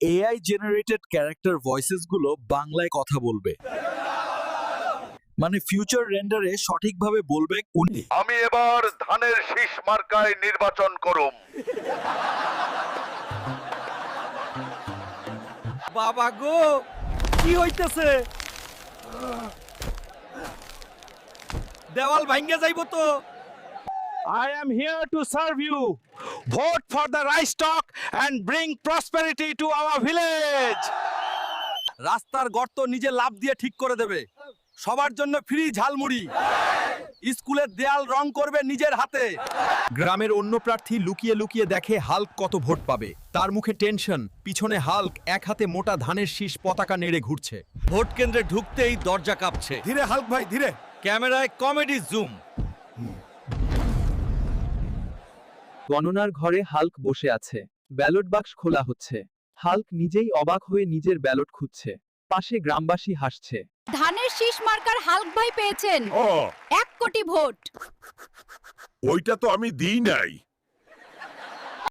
AI generated character ভয়েসেসগুলো বাংলায় কথা বলবে। মানে ফিউচার রেন্ডারে সঠিকভাবে বলবে উনি। আমি এবার ধানের শীষ মার্কায় নির্বাচন করুম। বাবা গো কি হইতেছে? দেওয়াল ভাঙ্গে যাইব তো। I am here to serve you. Vote for the rice stock and bring prosperity to our village. রাস্তার গর্ত নিজে লাভ দিয়ে ঠিক করে দেবে। সবার জন্য ফ্রি ঝালমুড়ি। স্কুলের দেয়াল রং করবে নিজের হাতে। গ্রামের অন্য প্রার্থী লুকিয়ে লুকিয়ে দেখে হাল্ক কত ভোট পাবে। তার মুখে টেনশন পিছনে হাল্ক এক হাতে মোটা ধানের শীষ পতাকা নেড়ে ঘুরছে। ভোট কেন্দ্রে ঢুকতেই দরজা কাঁপছে। ধীরে হাল্ক ভাই ধীরে। ক্যামেরায় কমেডি জুম। গণনার ঘরে হাল্ক বসে আছে। ব্যালট বাক্স খোলা হচ্ছে। হাল্ক নিজেই অবাক হয়ে নিজের ব্যালট খুঁজছে। পাশে গ্রামবাসী হাসছে। ধানের শীষ মার্কার হাল্ক ভাই পেয়েছেন। ও। এক কোটি ভোট। ওইটা তো আমি দিই নাই।